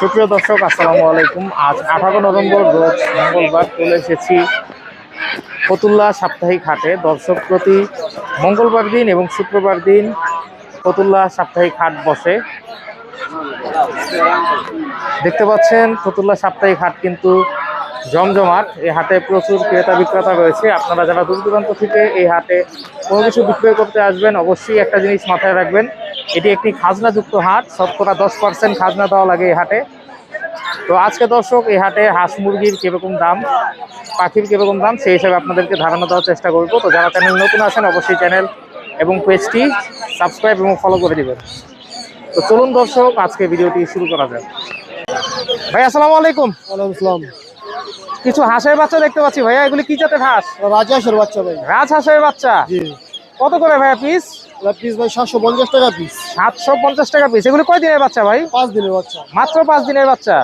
সুপ্রিয় দর্শক, আসসালামু আলাইকুম। আজ আঠারো নভেম্বর রোজ মঙ্গলবার চলে এসেছি ফতুল্লা সাপ্তাহিক হাটে। দর্শক প্রতি মঙ্গলবার দিন এবং শুক্রবার দিন ফতুল্লা সাপ্তাহিক হাট বসে। দেখতে পাচ্ছেন, ফতুল্লা সাপ্তাহিক হাট কিন্তু জমজমাট। এই হাটে প্রচুর ক্রেতা বিক্রেতা রয়েছে। আপনারা যারা দূর দূরান্ত থেকে এই হাটে কোনো কিছু বিক্রয় করতে আসবেন, অবশ্যই একটা জিনিস মাথায় রাখবেন এটি একটি খাজনাযুক্ত হাট। শতকরা দশ পার্সেন্ট খাজনা দেওয়া লাগে এই হাটে। তো আজকে দর্শক এই হাটে হাঁস মুরগির কীরকম দাম পাখির কীরকম দাম সেই হিসাবে আপনাদেরকে ধারণা দেওয়ার চেষ্টা করব। তো যারা চ্যানেল নতুন আছেন অবশ্যই চ্যানেল এবং পেজটি সাবস্ক্রাইব এবং ফলো করে দিবেন। তো চলুন দর্শক আজকে ভিডিওটি শুরু করা যাক। ভাই আসসালামু আলাইকুম। আসসালাম। কিছু হাঁসের বাচ্চা দেখতে পাচ্ছি। ভাইয়া এগুলি কি জাতের হাঁস? রাজহাঁসের বাচ্চা ভাই। রাজ হাঁসের বাচ্চা কত করে ভাইয়া পিস পিস ভাই সাতশো পঞ্চাশ টাকা পিস সাতশো পঞ্চাশ টাকা পিস এগুলি কয় দিনের বাচ্চা ভাই? পাঁচ দিনের বাচ্চা। মাত্র পাঁচ দিনের বাচ্চা?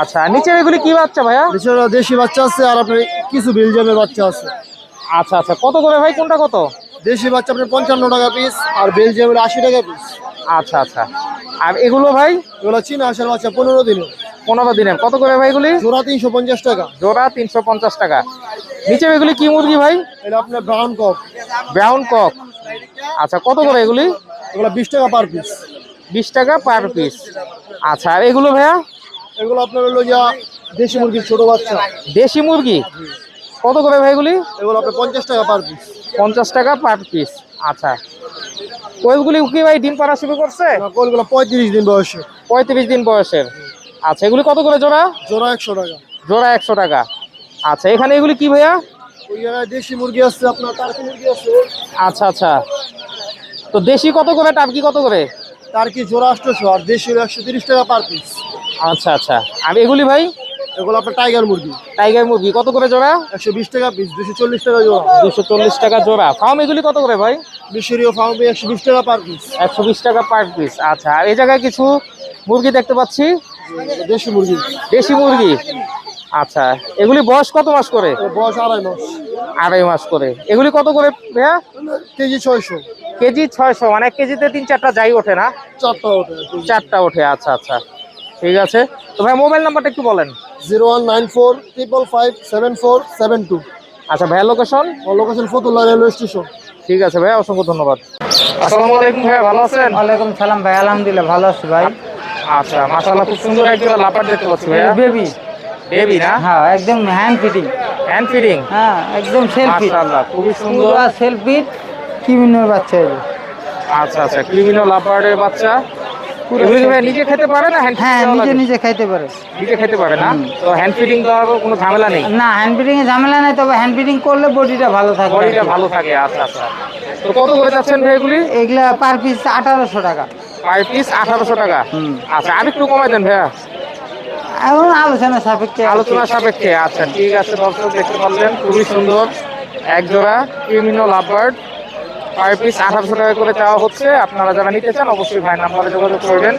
আচ্ছা নিচে এগুলি কি বাচ্চা ভাইয়া? এছাড়া দেশি বাচ্চা আছে আর আপনার কিছু বেলজিয়ামের বাচ্চা আছে। আচ্ছা আচ্ছা। কত করে ভাই? কোনটা কত? দেশি বাচ্চা আপনার পঞ্চান্ন টাকা পিস আর বেলজিয়ামের আশি টাকা পিস আচ্ছা আচ্ছা। আর এগুলো ভাই? এগুলো চীনা হাঁসের বাচ্চা পনেরো দিনের। পনেরো দিনের। কত করে ভাই এগুলি? জোড়া তিনশো পঞ্চাশ টাকা। জোড়া তিনশো পঞ্চাশ টাকা। নিচে এগুলি কি মুরগি ভাই? এটা আপনার ব্রাউন কক ব্রাউন কক আচ্ছা কত করে এগুলি? এগুলো বিশ টাকা পার পিস বিশ টাকা পার পিস আচ্ছা আর এগুলো ভাইয়া? এগুলো আপনার হলো যা দেশি মুরগির ছোট বাচ্চা। দেশি মুরগি? কত করে ভাই এগুলি? এগুলো আপনার পঞ্চাশ টাকা পার পিস পঞ্চাশ টাকা পার পিস আচ্ছা। ওইগুলি কি ভাই ডিম পাড়া শুরু করছে? কোলগুলো পঁয়ত্রিশ দিন বয়সে। পঁয়ত্রিশ দিন বয়সের। আচ্ছা এগুলি কত করে জোড়া? জোড়া একশো টাকা। জোড়া একশো টাকা। আচ্ছা এখানে এগুলি কি ভাইয়া? ওই জায়গায় দেশি মুরগি আছে আপনার টার্কি মুরগি আছে। আচ্ছা আচ্ছা। তো দেশি কত করে টার্কি কত করে? টার্কি জোড়া আটশোশো আর দেশি একশো তিরিশ টাকা পার পিস আচ্ছা আচ্ছা। আর এগুলি ভাই? এগুলো আপনার টাইগার মুরগি। টাইগার মুরগি কত করে জোড়া? একশো বিশ টাকা পিস দুশো চল্লিশ টাকা জোড়া। দুশো চল্লিশ টাকা জোড়া। ফার্ম এগুলি কত করে ভাই? মিশরীয় ফার্ম একশো বিশ টাকা পার পিস একশো বিশ টাকা পার পিস আচ্ছা আর এই জায়গায় কিছু মুরগি দেখতে পাচ্ছি? দেশি মুরগি। দেশি মুরগি। আচ্ছা এগুলি বয়স কত মাস করে? বয়স আড়াই মাস। আড়াই মাস করে। এগুলি কত করে ভাইয়া? কেজি ছয়শো। কেজি ছয়শো মানে এক কেজিতে তিন চারটা যাই ওঠে না? চারটা ওঠে চারটা ওঠে আচ্ছা আচ্ছা। ঠিক আছে। তো ভাই মোবাইল নাম্বারটা একটু বলেন। Zero one nine four triple five seven four seven two. আচ্ছা ভাইয়া location location Fatullah railway station ঠিক আছে ভাইয়া অসংখ্য ধন্যবাদ। আসসালামু আলাইকুম ভাইয়া ভালো আছেন? ওয়ালাইকুম সালাম ভাই আলহামদুলিল্লাহ ভালো আছি ভাই। আচ্ছা মাশাআল্লাহ খুব সুন্দর একজন লাপার দেখতে পাচ্ছি ভাইয়া। বেবি বেবি না? হ্যাঁ একদম হ্যান্ড ফিটিং হ্যান্ড ফিডিং হ্যাঁ একদম সেলফি মাশাআল্লাহ খুবই সুন্দর। সেলফি কিমিনোর বাচ্চা আচ্ছা আচ্ছা ক্রিমিনাল লাপারের বাচ্চা। নিজে খেতে পারে না হ্যাঁ নিজে নিজে খাইতে পারে। নিজে খেতে পারে না? তো হ্যান্ড ফিডিং দেওয়ার কোনো ঝামেলা নেই? না হ্যান্ড ফিটিং এ ঝামেলা নাই তবে হ্যান্ড ফিটিং করলে বডিটা ভালো থাকবে বডিটা ভালো থাকে আচ্ছা আচ্ছা। তো কত করে যাচ্ছেন ভাই এগুলি? এগুলা পার পিস আঠারোশো টাকা। পার পিস আঠারোশো টাকা? হুম। আচ্ছা আর একটু কমাই দেন ভাইয়া। এখন আলোচনা সাপেক্ষে আলোচনা সাপেক্ষে আচ্ছা ঠিক আছে দর্শক দেখতে পাচ্ছেন খুবই সুন্দর এক জোড়া ক্রিমিনো লাভবার্ড পার পিস আঠারোশো টাকা করে চাওয়া হচ্ছে। আপনারা যারা নিতে চান অবশ্যই ভাই নাম্বারে যোগাযোগ করবেন।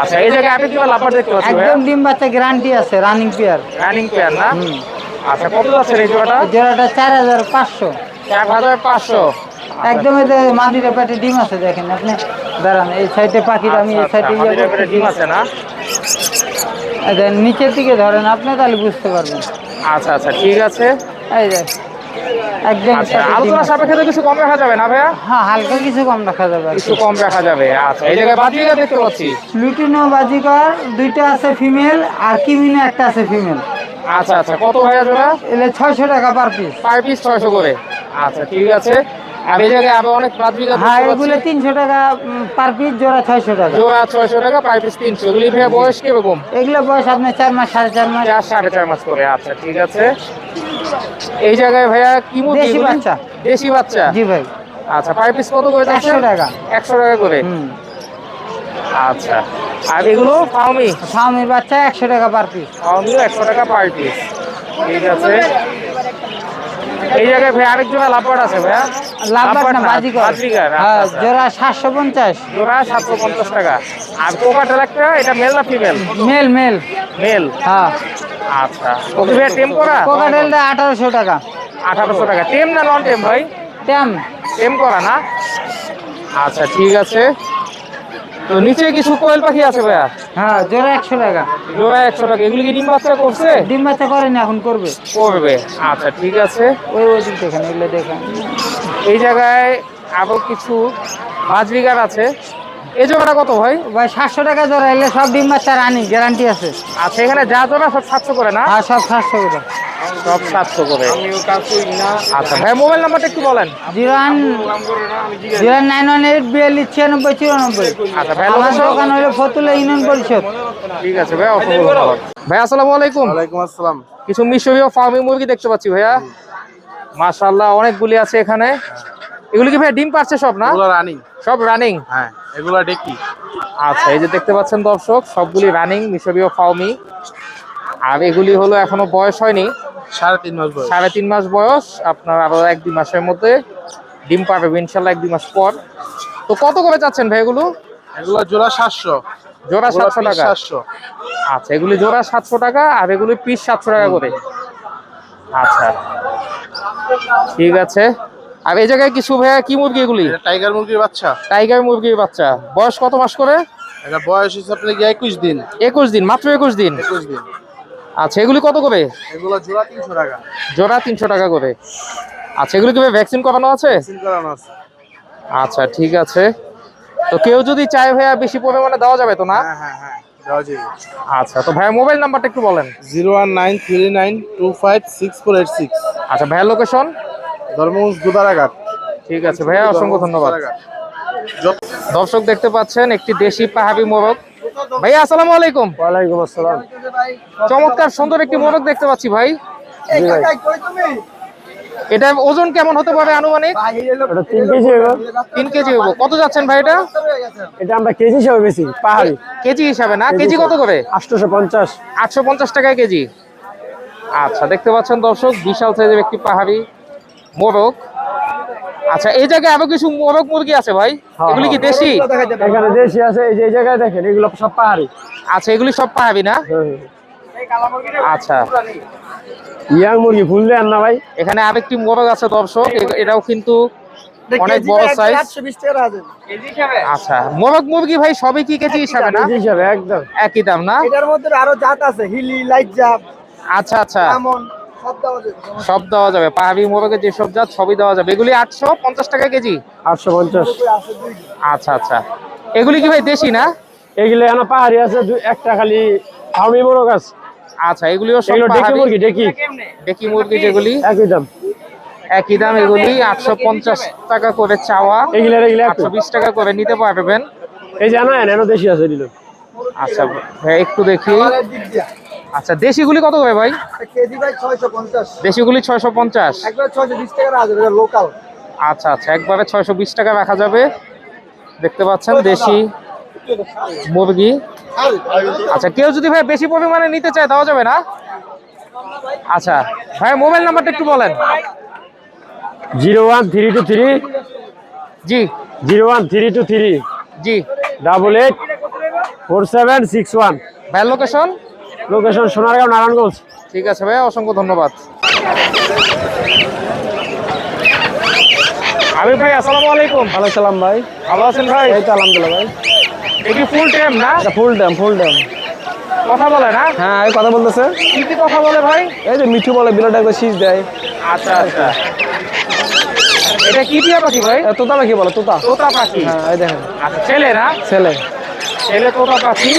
আচ্ছা এই জায়গায় আরেক জোড়া লাভবার্ড দেখতে পাচ্ছি ভাইয়া। একদম ডিম বাচ্চা গ্যারান্টি আছে রানিং পেয়ার রানিং পেয়ার না? আচ্ছা কত যাচ্ছে এই জোড়াটা? জোড়াটা চার হাজার পাঁচশো। চার হাজার পাঁচশো। একদম এতে মাদিরা পেটে ডিম আছে দেখেন আপনি। দাঁড়ান এই সাইডে পাখির আমি এই সাইডে আচ্ছা, করতেছি। ডিম আছে না? নিচের দিকে ধরেন আপনি তাহলে বুঝতে পারবেন। আচ্ছা আচ্ছা ঠিক আছে। এই যে একদম আচ্ছা আলোচনা। সাপেক্ষে তো কিছু কম রাখা যাবে না ভাইয়া? হ্যাঁ হালকা কিছু কম রাখা যাবে কিছু কম রাখা যাবে আচ্ছা। এই জায়গায় বাজিয়ে দেখতে পাচ্ছি। লুটিনো বাজিকর দুইটা আছে ফিমেল আর কিমিনো একটা আছে ফিমেল। আচ্ছা আচ্ছা। কত ভাইয়া জোড়া এলে ছয়শো টাকা পার পিস। পার পিস ছয়শো করে। আচ্ছা ঠিক আছে। আর এই জায়গায় আবার অনেক বাজবিঘা হ্যাঁ এগুলো তিনশো টাকা পার পিস জোড়া ছয়শো টাকা। জোড়া ছয়শো টাকা পার পিস তিনশো। এগুলি ভাইয়া বয়স কীরকম? এগুলো বয়স আপনার চার মাস সাড়ে চার মাস। সাড়ে চার মাস করে। আচ্ছা ঠিক আছে। এই জায়গায় ভাইয়া কি মুরগি দেশি বাচ্চা। দেশি বাচ্চা? জি ভাই। আচ্ছা পার পিস কত করে যাচ্ছে? 100 টাকা। একশো টাকা করে? আচ্ছা। আর এগুলো ফাউমি স্বামীর বাচ্চা একশো টাকা পার পিস ফাউমিও একশো টাকা পার পিস ঠিক আছে। এই জায়গায় ভাই আরেকজন লাভবার্ড আছে ভাইয়া। লাভবাট না বাজিকর বাজিকার হ্যাঁ জোড়া সাতশো পঞ্চাশ। জোড়া সাতশো পঞ্চাশ টাকা। আর কোকাটেল একটা এটা মেল না ফিমেল মেল মেল মেল হ্যাঁ। আচ্ছা। ওকে ভাইয়া টেম করা? কোকাটেলটা আঠারোশো টাকা। আঠারোশো টাকা। টেম না নন টেম ভাই? ট্যাম টেম করা না? আচ্ছা ঠিক আছে। তো নিচে কিছু কোয়েল পাখি আছে ভাইয়া? হ্যাঁ জোড়া একশো টাকা। জোড়া একশো টাকা। এগুলি কি ডিম বাচ্চা করছে? ডিম বাচ্চা করেনি এখন করবে। করবে। আচ্ছা ঠিক আছে। ওই ওই দিক দেখেন এগুলো দেখেন। এই জায়গায় আরও কিছু মাঝরিগার আছে। এই জোড়াটা কত ভাই? ভাই সাতশো টাকা জোড়া এলে সব ডিম বাচ্চা রানি গ্যারান্টি আছে। আচ্ছা এখানে যা জোড়া সব সাতশো করে না? আর সব সাতশো করে। সব সাতশো করে। আচ্ছা ভাই মোবাইল নাম্বারটা একটু বলেন। Zero one zero nine one eight বিয়াল্লিশ ছিয়ানব্বই চুরানব্বই। আচ্ছা ভাই আমার দোকান হলো ফতুল্লা ইউনিয়ন পরিষদ। ঠিক আছে ভাই ভাই আসসালামু আলাইকুম। ওয়ালাইকুম আসসালাম। কিছু মিশরীয় ফার্মিং মুরগি দেখতে পাচ্ছি ভাইয়া। মাশাআল্লাহ অনেকগুলি আছে এখানে। এগুলি কি ভাই ডিম পাচ্ছে সব না? রানিং সব রানিং হ্যাঁ। এগুলো ডেকি আচ্ছা এই যে দেখতে পাচ্ছেন দর্শক সবগুলি রানিং মিশরীয় ফার্মি আর এগুলি হলো এখনও বয়স হয়নি। সাড়ে তিন মাস বয়স। সাড়ে তিন মাস বয়স। আপনার আরও এক দুই মাসের মধ্যে ডিম পাবে ইনশাল্লাহ এক দুই মাস পর। তো কত করে চাচ্ছেন ভাই এগুলো? এগুলো জোড়া সাতশো। জোড়া সাতশো টাকা। সাতশো। আচ্ছা এগুলি জোড়া সাতশো টাকা আর এগুলি পিস সাতশো টাকা করে। আচ্ছা ঠিক আছে। আর এই জায়গায় কিছু ভাইয়া কি মুরগি এগুলি? টাইগার মুরগির বাচ্চা। টাইগার মুরগির বাচ্চা। বয়স কত মাস করে? এটা বয়স হচ্ছে আপনার কি একুশ দিন। একুশ দিন মাত্র একুশ দিন? একুশ দিন। আচ্ছা এগুলি কত করে? এগুলো জোড়া তিনশো টাকা। জোড়া তিনশো টাকা করে। আচ্ছা এগুলি কি ভ্যাকসিন করানো আছে? করানো আছে। আচ্ছা ঠিক আছে। তো কেউ যদি চায় ভাইয়া বেশি পরিমাণে দেওয়া যাবে তো না? হ্যাঁ হ্যাঁ হ্যাঁ আচ্ছা তো ভাইয়া মোবাইল নাম্বারটা একটু বলেন। Zero one nine three nine two five six four eight six. আচ্ছা ভাইয়া লোকেশন? ধর্মগঞ্জ গুদারাঘাট ঠিক আছে ভাইয়া অসংখ্য ধন্যবাদ। দর্শক দেখতে পাচ্ছেন একটি দেশি পাহাড়ি মোরগ। ভাইয়া আসসালামু আলাইকুম। ওয়ালাইকুম আসসালাম। চমৎকার সুন্দর একটি মোরগ দেখতে পাচ্ছি ভাই। এটা ওজন কেমন হতে পারে আনুমানিক? তিন কেজি হবে তিন কেজি হব কত যাচ্ছেন ভাই এটা? এটা আমরা কেজি হিসাবে বেশি পাহাড়ি। কেজি হিসাবে না? কেজি কত করে? আটশোশো পঞ্চাশ। আটশো পঞ্চাশ টাকায় কেজি। আচ্ছা দেখতে পাচ্ছেন দর্শক বিশাল সাইজের একটি পাহাড়ি। মোরগ। আচ্ছা এই জায়গায় আরও কিছু মোরগ মুরগি আছে ভাই? এগুলি কি দেশি? এখানে দেশি আছে এই যে এই জায়গায় দেখেন এগুলো সব পাহাড়ি। আচ্ছা এগুলি সব পাহাড়ি না? আচ্ছা। ইয়াং মুরগি ফুল দেন না ভাই? এখানে আরেকটি মোরগ আছে দর্শক এটাও কিন্তু অনেক বড় সাইজ আচ্ছা মোরগ মুরগি ভাই সবই কি কেজি হিসাবে না? হিসাবে একদম। একই দাম না? এটার মধ্যে আরও জাত আছে হিলি লাইট জাপ আচ্ছা আচ্ছা। সব দেওয়া যাবে সব দেওয়া যাবে। পাহাড়ি মোরগের যেসব জাত সবই দেওয়া যাবে। এগুলি আটশো পঞ্চাশ টাকা কেজি? আটশো পঞ্চাশ। আচ্ছা আচ্ছা। এগুলি কি ভাই দেশি না? এগুলো এখন পাহাড়ি আছে একটা খালি ফার্মি মোরগ আছে। আচ্ছা এগুলিও সব এগুলো ডেকি মুরগি ডেকি। ডেকি মুরগি যেগুলি? একই দাম। একই দাম এগুলি আটশো পঞ্চাশ টাকা করে চাওয়া। এগুলো এগুলো একই। আটশো বিশ টাকা করে নিতে পারবেন। এই যে না এনে দেশি আছে দিল আচ্ছা ভাই একটু দেখি। আচ্ছা দেশিগুলি কত করে ভাই? কেজি ভাই ছয়শো পঞ্চাশ। দেশিগুলি ছয়শো পঞ্চাশ। একবার টাকা লোকাল আচ্ছা আচ্ছা একবারে ছয়শো বিশ টাকা রাখা যাবে। দেখতে পাচ্ছেন দেশি মুরগি। আচ্ছা কেউ যদি ভাই বেশি পরিমাণে নিতে চায় দেওয়া যাবে না? আচ্ছা ভাই মোবাইল নাম্বারটা একটু বলেন। Zero one three two three. জি। Zero one three two three. জি। Double eight four seven six one. ভাই লোকেশন লোকেশন সোনারগাঁও নারায়ণগঞ্জ। ঠিক আছে ভাই অসংখ্য ধন্যবাদ। আবির ভাই আসসালামু আলাইকুম। ভালো সালাম ভাই। ভালো আছেন ভাই? এই তো আলহামদুলিল্লাহ ভাই। এটি ফুল টাইম না? এটা ফুল ড্যাম ফুল ড্যাম কথা বলে না? হ্যাঁ এই কথা বলতেছে। কি কি কথা বলে ভাই? এই যে মিঠু বলে বিরাট একটা শীষ দেয়। আচ্ছা আচ্ছা। এটা কি টিয়া পাখি ভাই? তোতা নাকি বলে তোতা। তোতা পাখি। হ্যাঁ এই দেখেন। আচ্ছা ছেলে না? ছেলে। ছেলে তোতা পাখি।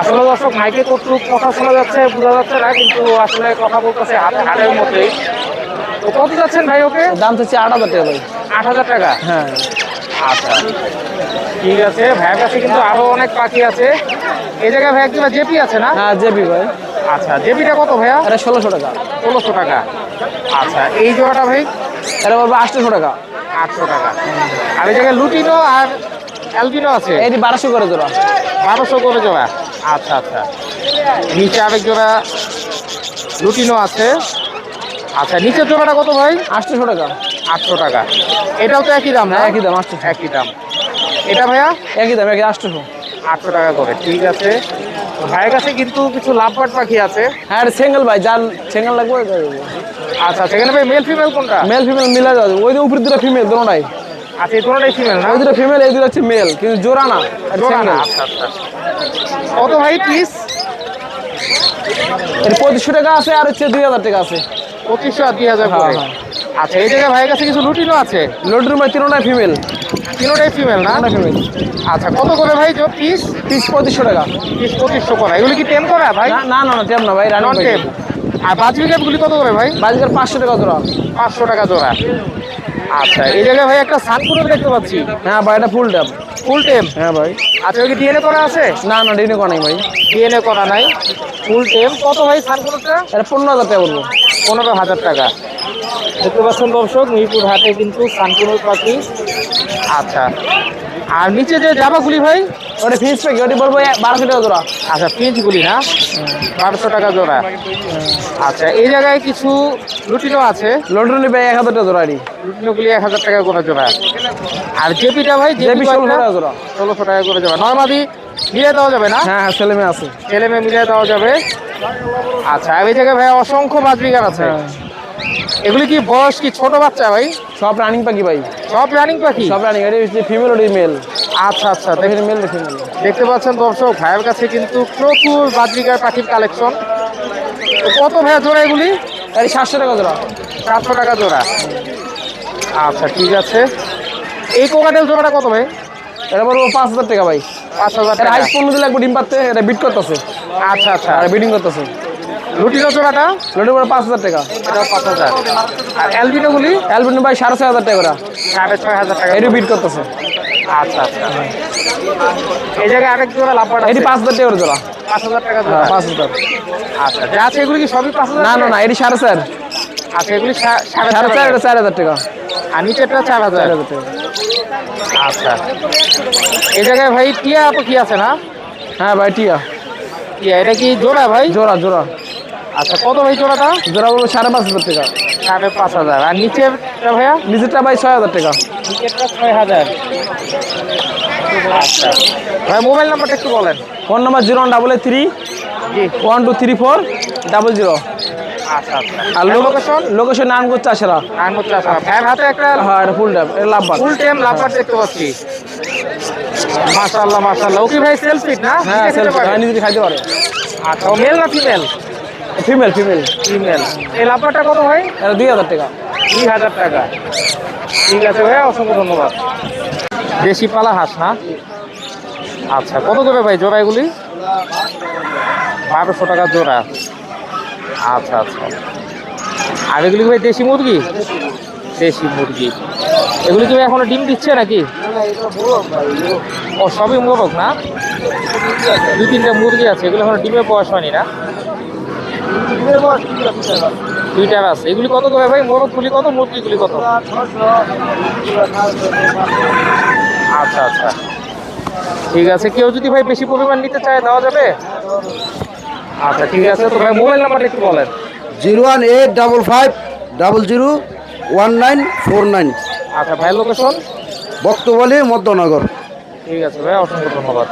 আসলে দর্শক মাইকে কর্তৃক কথা শোনা যাচ্ছে বোঝা যাচ্ছে না কিন্তু আসলে কথা বলতেছে হাতে হাড়ের মধ্যেই। তো কত যাচ্ছেন ভাই ওকে? দাম চাচ্ছে আট হাজার টাকা ভাই। আট হাজার টাকা? হ্যাঁ। আচ্ছা ঠিক আছে ভাইয়ের কাছে কিন্তু আরও অনেক পাখি আছে। এই জায়গায় ভাই একজন জেপি আছে না? হ্যাঁ জেবি ভাই। আচ্ছা জেপিটা কত ভাইয়া? এটা ষোলোশো টাকা। ষোলোশো টাকা। আচ্ছা এই জোড়াটা ভাই? এটা বলব আটশোশো টাকা। আটশো টাকা। আর এই জায়গায় লুটিনো আর অ্যালবিনো আছে? এটি বারোশো করে জোড়া। বারোশো করে জোড়া। আচ্ছা আচ্ছা। নিচে আরেক জোড়া লুটিনো আছে। আচ্ছা নিচের জোড়াটা কত ভাই? আটশোশো টাকা। আটশো টাকা। এটাও তো একই দাম না? হ্যাঁ একই দাম আটশোশো। একই দাম। এটা ভাইয়া? একই দাম একই আটশোশো। আটশো টাকা করে ঠিক আছে। ভাইয়ের কাছে কিন্তু কিছু লাভবাট পাখি আছে। হ্যাঁ সিঙ্গেল ভাই যার সিঙ্গেল লাগবে আচ্ছা সেখানে ভাই মেল ফিমেল কোনটা? মেল ফিমেল মিলা যাবে। ওই যে উপরে দুটো ফিমেল দোনোটাই। আচ্ছা এই দুটোটাই ফিমেল না? ওই দুটো ফিমেল এই দুটো হচ্ছে মেল কিন্তু জোড়া না জোড়া না আচ্ছা আচ্ছা কত ভাই পিস এর পঁচিশশো টাকা আছে আর হচ্ছে দুই হাজার টাকা আছে। পঁচিশশো আর দুই হাজার হ্যাঁ, করে। হ্যাঁ। আচ্ছা এই জায়গায় ভাইয়ের কাছে কিছু লুটিনও আছে? লোডের মধ্যে তিনটাই ফিমেল তিনোটাই ফিমেল না? ফিমেল আচ্ছা কত করে ভাই পিস পিস পঁচিশশো টাকা। পিস পঁচিশশো করা। এগুলি কি টেম করা ভাই? না না না টেম না ভাই রানিং নন টেম আর বাজবি গুলি কত করে ভাই? বাজার পাঁচশো টাকা জোড়া। পাঁচশো টাকা জোড়া। আচ্ছা এই জায়গায় ভাই একটা সানকুনো দেখতে পাচ্ছি। হ্যাঁ ভাই এটা ফুল ট্যাপ ফুল টেম হ্যাঁ ভাই। আচ্ছা কি ডিএনএ করা আছে? না না ডিএনএ করা নাই ভাই। ডিএনএ করা নাই। ফুল টেম কত ভাই সানকুনোটা এটা পনেরো হাজার টাকা বলব। পনেরো হাজার টাকা। দেখতে পাচ্ছেন দর্শক মিরপুর হাটে কিন্তু সানকুনোর পাখি আচ্ছা আর নিচে যে জামাগুলি ভাই? ওটা ফিস প্যাক ওটি বলব বারোশো টাকা জোড়া। আচ্ছা পিঞ্চগুলি না? বারোশো টাকা জোড়া। আচ্ছা এই জায়গায় কিছু লুটিনো আছে? লোডের নিবে এক হাজার টাকা জোড়া এটি। লুটিনোগুলি এক হাজার টাকা করে জোড়া। আর জেপিটা ভাই জেপি ষোলোশো টাকা জোড়া। ষোলোশো টাকা করে যাবে নর্মাদি মিলিয়ে দেওয়া যাবে না? হ্যাঁ হ্যাঁ ছেলে মেয়ে আছে। ছেলে মেয়ে মিলিয়ে দেওয়া যাবে। আচ্ছা এই জায়গায় ভাই অসংখ্য বাজবিগার আছে। হ্যাঁ। এগুলি কি বয়স কি ছোট বাচ্চা ভাই? সব রানিং পাখি ভাই। সব রানিং পাখি? সব রানিং এটি হচ্ছে ফিমেল ওটি মেল আচ্ছা আচ্ছা দেখ- এখানে মেল দেখেন দেখতে পাচ্ছেন দর্শক ভাইয়ের কাছে কিন্তু প্রচুর বাজবিগার পাখির কালেকশন কত ভাইয়া জোড়া এগুলি? এটি সাতশো টাকা জোড়া। চারশো টাকা জোড়া। আচ্ছা ঠিক আছে। এই কোকাটেল জোড়াটা কত ভাই? এটা বলব পাঁচ হাজার টাকা ভাই। পাঁচ হাজার টাকা। হাইস পনেরো দিলে একবার ডিম পাচ্ছে এটা বিট করতেছে। আচ্ছা আচ্ছা। আর বিডিং করতেছে। লুটিনো লোডের পরে পাঁচ হাজার টাকা। পাঁচ হাজার। আর অ্যালবিনো গুলি? অ্যালবিন ভাই সাড়ে ছয় হাজার টাকা সাড়ে ছয় হাজার টাকা। এটি বিট করতেছে। আচ্ছা আচ্ছা। এই জায়গায় আরেক জোড়া লাভ এটি পাঁচ হাজার টাকা জোড়া। পাঁচ হাজার টাকা জোড়া। হ্যাঁ পাঁচ হাজার। আচ্ছা যা আছে এগুলি কি সবই পাঁচ হাজার না না না এটি সাড়ে চার। আচ্ছা এগুলি সাড়ে চার চার হাজার। এটা চার হাজার টাকা। আর নিচেরটা চার হাজার। টাকা। আচ্ছা। এই জায়গায় ভাই টিয়া পাখি আছে না? হ্যাঁ ভাই টিয়া। টিয়া এটা কি জোড়া ভাই? জোড়া জোড়া। আচ্ছা কত ভাই জোড়াটা? জোড়া বলব সাড়ে পাঁচ হাজার টাকা। সাড়ে পাঁচ হাজার। আর নিচেরটা ভাইয়া? নিচেরটা ভাই ছয় হাজার টাকা। নিচেরটা ছয় হাজার। আচ্ছা। ভাই মোবাইল নাম্বারটা একটু বলেন। Phone number zero double eight three one two three four double zero. আচ্ছা আচ্ছা। আর লোকেশন লোকেশন নারায়ণগঞ্জ চাষেরা। আর মধ্যে ভাইয়ের হাতে একটা হ্যাঁ ফুল ড্যাপ এটা ফুল টাইম দেখতে পাচ্ছি। মাশাআল্লাহ মাশাআল্লাহ। ওকে ভাই সেলফি না? হ্যাঁ পারে? হ্যাঁ নিজে খাইতে পারে। আচ্ছা মেল না ফিমেল ফিমেল ফিমেল ফিমেল এই লাভারটা কত ভাই? এটা দুই হাজার টাকা। দুই হাজার টাকা। ঠিক আছে ভাই অসংখ্য ধন্যবাদ। দেশি পালা হাঁস না? আচ্ছা কত করে ভাই জোড়া এগুলি? বারোশো টাকা জোড়া। আচ্ছা আচ্ছা। আর এগুলি ভাই দেশি মুরগি? দেশি মুরগি। এগুলি কি ভাই এখনও ডিম দিচ্ছে নাকি? ও সবই মোরগ না? দুই তিনটা মুরগি আছে এগুলো এখনও ডিমের বয়স হয়নি না? দুইটার আছে। এগুলি কত করে ভাই? মোরগগুলি কত মুরগিগুলি কত? আচ্ছা আচ্ছা। ঠিক আছে। কেউ যদি ভাই বেশি পরিমাণ নিতে চায় দেওয়া যাবে? আচ্ছা ঠিক আছে। তো ভাই মোবাইল নাম্বারটা একটু বলেন। Zero one eight double five double zero one nine four nine. আচ্ছা ভাই লোকেশন? বক্তবলী মধ্যনগর। ঠিক আছে ভাই অসংখ্য ধন্যবাদ।